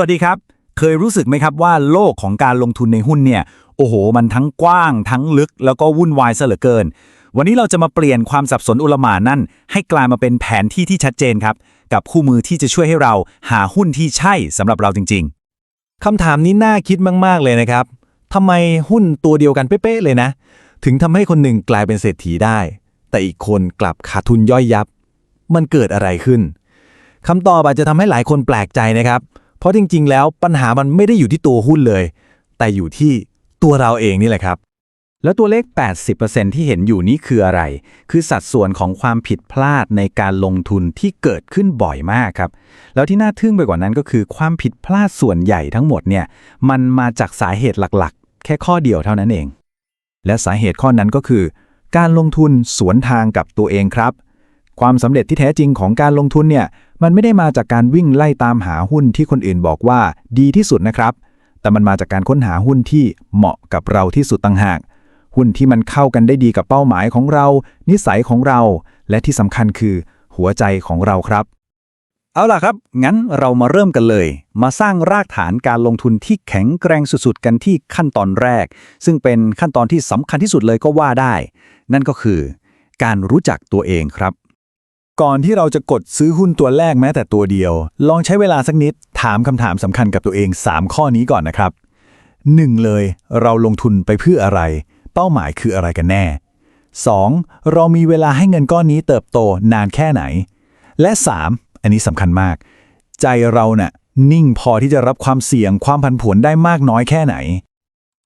วัสดีครับ เคยรู้สึกไหมครับว่าโลกของการลงทุนในหุ้นเนี่ย โอ้โห มันทั้งกว้าง ทั้งลึก แล้วก็วุ่นวายซะเหลือเกิน วันนี้เราจะมาเปลี่ยนความสับสนอุลหม่านนั่น ให้กลายมาเป็นแผนที่ที่ชัดเจนครับ กับคู่มือที่จะช่วยให้เราหาหุ้นที่ใช่สำหรับเราจริงคำถามนี้น่าคิดมาก ๆ เลยนะครับทำไมหุ้นตัวเดียวกันเป๊ะๆเลยนะ ถึงทำให้คนหนึ่งกลายเป็นเศรษฐีได้ แต่อีกคนกลับขาดทุนย่อยยับ มันเกิดอะไรขึ้นคำตอบอาจจะทำให้หลายคนแปลกใจนะครับ เพราะจริงๆ แล้วปัญหามันไม่ได้อยู่ที่ตัวหุ้นเลย แต่อยู่ที่ตัวเราเองนี่แหละครับ แล้วตัวเลข 80%ที่เห็นอยู่นี้คืออะไร คือสัดส่วนของความผิดพลาดในการลงทุนที่เกิดขึ้นบ่อยมากครับ แล้วที่น่าทึ่งไปกว่านั้นก็คือความผิดพลาดส่วนใหญ่ทั้งหมดเนี่ย มันมาจากสาเหตุหลักๆ แค่ข้อเดียวเท่านั้นเอง และสาเหตุข้อนั้นก็คือ การลงทุนสวนทางกับตัวเองครับ ความสำเร็จที่แท้จริงของการลงทุนเนี่ย มันไม่ได้มาจากการวิ่งไล่ตามหาหุ้นที่คนอื่นบอกว่าดีที่สุดนะครับ แต่มันมาจากการค้นหาหุ้นที่เหมาะกับเราที่สุดต่างหาก หุ้นที่มันเข้ากันได้ดีกับเป้าหมายของเรา นิสัยของเรา และที่สำคัญคือ หัวใจของเราครับ เอาล่ะครับ งั้นเรามาเริ่มกันเลย มาสร้างรากฐานการลงทุนที่แข็งแกร่งสุดๆ กันที่ขั้นตอนแรก ซึ่งเป็นขั้นตอนที่สำคัญที่สุดเลยก็ว่าได้ นั่นก็คือ การรู้จักตัวเองครับ ก่อนที่เราจะกดซื้อหุ้นตัวแรกแม้แต่ตัวเดียว ลองใช้เวลาสักนิดถามคำถามสำคัญกับตัวเอง 3 ข้อนี้ก่อนนะครับ 1. เลย เราลงทุนไปเพื่ออะไร เป้าหมายคืออะไรกันแน่ 2. เรามีเวลาให้เงินก้อนนี้เติบโตนานแค่ไหน และ 3. อันนี้สำคัญมาก ใจเราเนะ่ะนิ่งพอที่จะรับความเสี่ยงความผันผวนได้มากน้อยแค่ไหน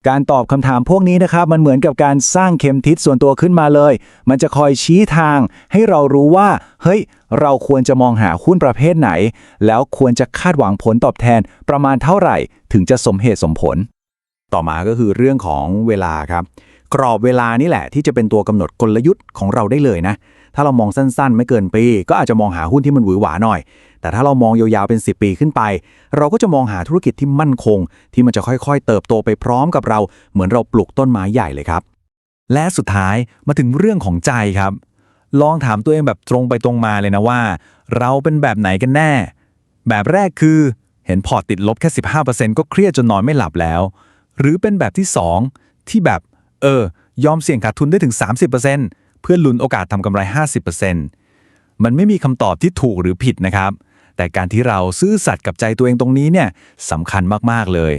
การตอบคำถามพวกนี้นะครับ มันเหมือนกับการสร้างเข็มทิศส่วนตัวขึ้นมาเลย มันจะคอยชี้ทาง ให้เรารู้ว่า เฮ้ย เราควรจะมองหาหุ้นประเภทไหน แล้วควรจะคาดหวังผลตอบแทนประมาณเท่าไหร่ ถึงจะสมเหตุสมผล ต่อมาก็คือเรื่องของเวลาครับ กรอบเวลานี่แหละที่จะเป็นตัวกำหนดกลยุทธ์ของเราได้เลยนะ ถ้าเรามองสั้นๆ ไม่เกินปี ก็อาจจะมองหาหุ้นที่มันหวือหวาหน่อย แต่ถ้าเรามองยาวๆเป็น 10 ปีขึ้นไป เราก็จะมองหาธุรกิจที่มั่นคง ที่มันจะค่อยๆ เติบโตไปพร้อมกับเรา เหมือนเราปลูกต้นไม้ใหญ่เลยครับ และสุดท้ายมาถึงเรื่องของใจครับ ลองถามตัวเองแบบตรงไปตรงมาเลยนะว่า เราเป็นแบบไหนกันแน่ แบบแรกคือ เห็นพอร์ตติดลบแค่ 15%ก็เครียดจนนอนไม่หลับแล้ว หรือเป็นแบบที่ 2 ที่แบบ เออ ยอมเสี่ยงขาดทุนได้ถึง 30% เพื่อลุ้นโอกาสทำกำไร 50%มันไม่มีคำตอบที่ถูกหรือผิดนะครับ แต่การที่เราซื่อสัตย์กับใจตัวเองตรงนี้เนี่ยสำคัญมากๆเลย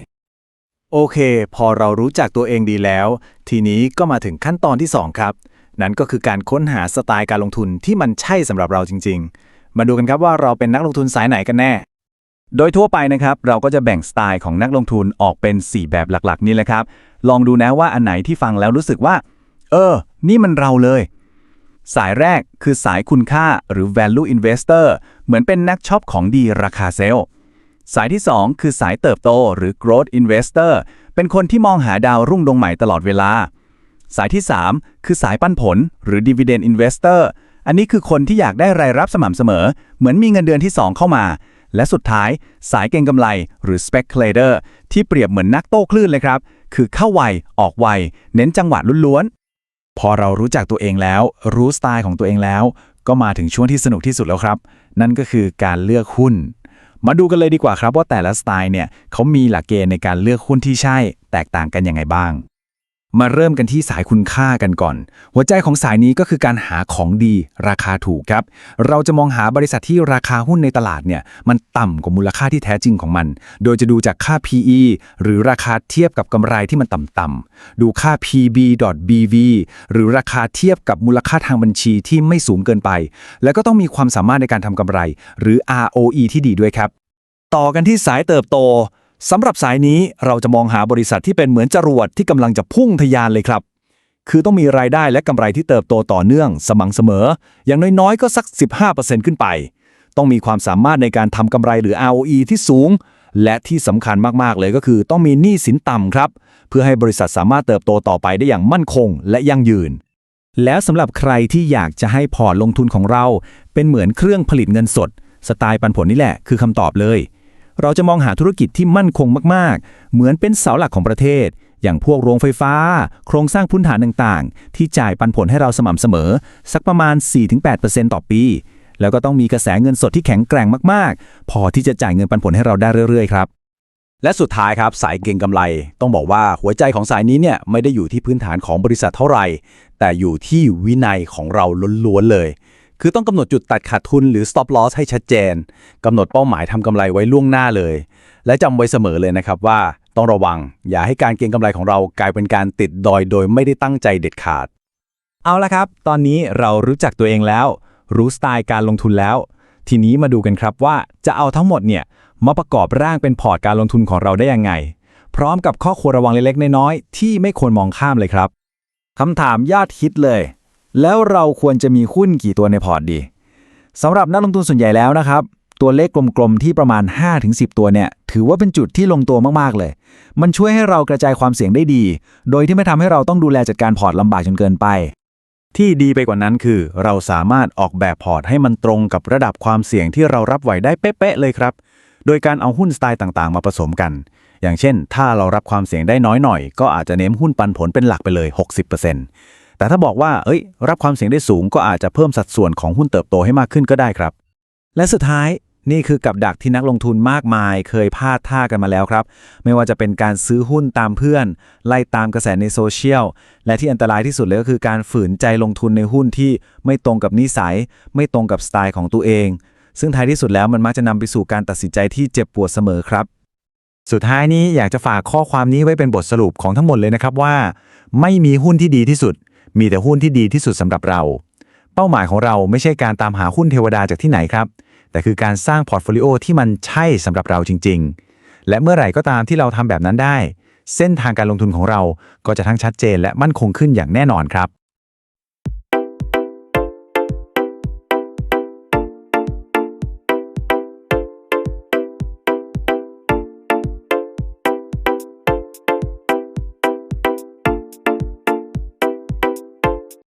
โอเค พอเรารู้จักตัวเองดีแล้ว ทีนี้ก็มาถึงขั้นตอนที่ 2 ครับ นั่นก็คือการค้นหาสไตล์การลงทุนที่มันใช่สำหรับเราจริง ๆ มาดูกันครับว่าเราเป็นนักลงทุนสายไหนกันแน่ โดยทั่วไปนะครับ เราก็จะแบ่งสไตล์ของนักลงทุนออกเป็น 4 แบบหลักๆ นี่แหละครับ ลองดูนะว่าอันไหนที่ฟังแล้วรู้สึกว่า เออ นี่มันเราเลย สายแรกคือสายคุณค่าหรือ value investor เหมือนเป็นนักช็อปของดีราคาเซลล์สายที่ 2 คือสายเติบโตหรือ growth investor เป็นคนที่มองหาดาวรุ่งดวงใหม่ตลอดเวลา สายที่ 3 คือสายปันผลหรือ dividend investor อันนี้คือคนที่อยากได้รายรับสม่ำเสมอ เหมือนมีเงินเดือนที่ 2 เข้ามา และสุดท้ายสายเก็งกำไรหรือ speculator ที่เปรียบเหมือนนักโต้คลื่นเลยครับ คือเข้าไวออกไว เน้นจังหวะล้วน พอเรารู้จักตัวเองแล้ว รู้สไตล์ของตัวเองแล้ว ก็มาถึงช่วงที่สนุกที่สุดแล้วครับ นั่นก็คือการเลือกหุ้น มาดูกันเลยดีกว่าครับว่าแต่ละสไตล์เนี่ยเขามีหลักเกณฑ์ในการเลือกหุ้นที่ใช่ แตกต่างกันยังไงบ้าง มาเริ่มกันที่สายคุณค่ากันก่อน หัวใจของสายนี้ก็คือการหาของดีราคาถูกครับ เราจะมองหาบริษัทที่ราคาหุ้นในตลาดเนี่ยมันต่ำกว่ามูลค่าที่แท้จริงของมัน โดยจะดูจากค่า PE หรือราคาเทียบกับกำไรที่มันต่ำๆดูค่า PB.BV หรือราคาเทียบกับมูลค่าทางบัญชีที่ไม่สูงเกินไป แล้วก็ต้องมีความสามารถในการทำกำไร หรือ ROE ที่ดีด้วยครับ ต่อกันที่สายเติบโต สำหรับสายนี้เราจะมองหาบริษัทที่เป็นเหมือนจรวดที่กำลังจะพุ่งทะยานเลยครับ คือต้องมีรายได้และกำไรที่เติบโตต่อเนื่อง สม่ำเสมอ อย่างน้อยๆ ก็สัก 15%ขึ้นไป ต้องมีความสามารถในการทำกำไรหรือ ROE ที่สูง และที่สำคัญมากๆเลยก็คือ ต้องมีหนี้สินต่ำครับ เพื่อให้บริษัทสามารถเติบโตต่อไปได้อย่างมั่นคง และยั่งยืน แล้วสำหรับใครที่อยากจะให้พอร์ตลงทุนของเรา เป็นเหมือนเครื่องผลิตเงินสด สไตล์ปันผลนี่แหละ คือคำตอบเลย เราจะมองหาธุรกิจที่มั่นคงมากๆ เหมือนเป็นเสาหลักของประเทศ อย่างพวกโรงไฟฟ้า โครงสร้างพื้นฐานต่างๆ ที่จ่ายปันผลให้เราสม่ำเสมอ สักประมาณ 4-8%ต่อปี แล้วก็ต้องมีกระแสเงินสดที่แข็งแกร่งมากๆ พอที่จะจ่ายเงินปันผลให้เราได้เรื่อยๆครับและสุดท้ายครับสายเก่งกำไร ต้องบอกว่าหัวใจของสายนี้เนี่ยไม่ได้อยู่ที่พื้นฐานของบริษัทเท่าไหร่ แต่อยู่ที่วินัยของเราล้วนๆเลย คือต้องกำหนดจุดตัดขาดทุนหรือ stop loss ให้ชัดเจนกำหนดเป้าหมายทำกำไรไว้ล่วงหน้าเลย และจำไว้เสมอเลยนะครับว่าต้องระวัง อย่าให้การเก็งกำไรของเรากลายเป็นการติดดอยโดยไม่ได้ตั้งใจเด็ดขาด เอาละครับ ตอนนี้เรารู้จักตัวเองแล้ว รู้สไตล์การลงทุนแล้ว ทีนี้มาดูกันครับว่าจะเอาทั้งหมดเนี่ยมาประกอบร่างเป็นพอร์ตการลงทุนของเราได้ยังไง พร้อมกับข้อควรระวังเล็กๆน้อยๆที่ไม่ควรมองข้ามเลยครับคำถามยอดฮิตเลย แล้วเราควรจะมีหุ้นกี่ตัวในพอร์ตดีสำหรับนักลงทุนส่วนใหญ่แล้วนะครับ ตัวเลขกลมๆที่ประมาณ 5-10 ตัวเนี่ย ถือว่าเป็นจุดที่ลงตัวมากๆเลย มันช่วยให้เรากระจายความเสี่ยงได้ดี โดยที่ไม่ทำให้เราต้องดูแลจัดการพอร์ตลำบากจนเกินไป ที่ดีไปกว่านั้นคือ เราสามารถออกแบบพอร์ตให้มันตรงกับระดับความเสี่ยงที่เรารับไหวได้เป๊ะๆเลยครับ โดยการเอาหุ้นสไตล์ต่างๆ มาผสมกัน อย่างเช่น ถ้าเรารับความเสี่ยงได้น้อยหน่อย ก็อาจจะเน้นหุ้นปันผลเป็นหลักไปเลย 60% แต่ถ้าบอกว่าเอ้ย รับความเสี่ยงได้สูงก็อาจจะเพิ่มสัดส่วนของหุ้นเติบโตให้มากขึ้นก็ได้ครับ และสุดท้ายนี่คือกับดักที่นักลงทุนมากมาย เคยพลาดท่ากันมาแล้วครับ ไม่ว่าจะเป็นการซื้อหุ้นตามเพื่อน ไล่ตามกระแสในโซเชียล และที่อันตรายที่สุดเลยก็คือการฝืนใจลงทุนในหุ้นที่ไม่ตรงกับนิสัย ไม่ตรงกับสไตล์ของตัวเอง ซึ่งท้ายที่สุดแล้วมันมักจะนำไปสู่การตัดสินใจที่เจ็บปวดเสมอครับ สุดท้ายนี้อยากจะฝากข้อความนี้ไว้เป็นบทสรุปของทั้งหมดเลยนะครับว่า ไม่มีหุ้นที่ดีที่สุด มีแต่หุ้นที่ดีที่สุดสำหรับเรา เป้าหมายของเราไม่ใช่การตามหาหุ้นเทวดาจากที่ไหนครับ แต่คือการสร้างพอร์ตโฟลิโอที่มันใช่สำหรับเราจริง ๆ และเมื่อไหร่ก็ตามที่เราทำแบบนั้นได้ เส้นทางการลงทุนของเราก็จะทั้งชัดเจนและมั่นคงขึ้นอย่างแน่นอนครับ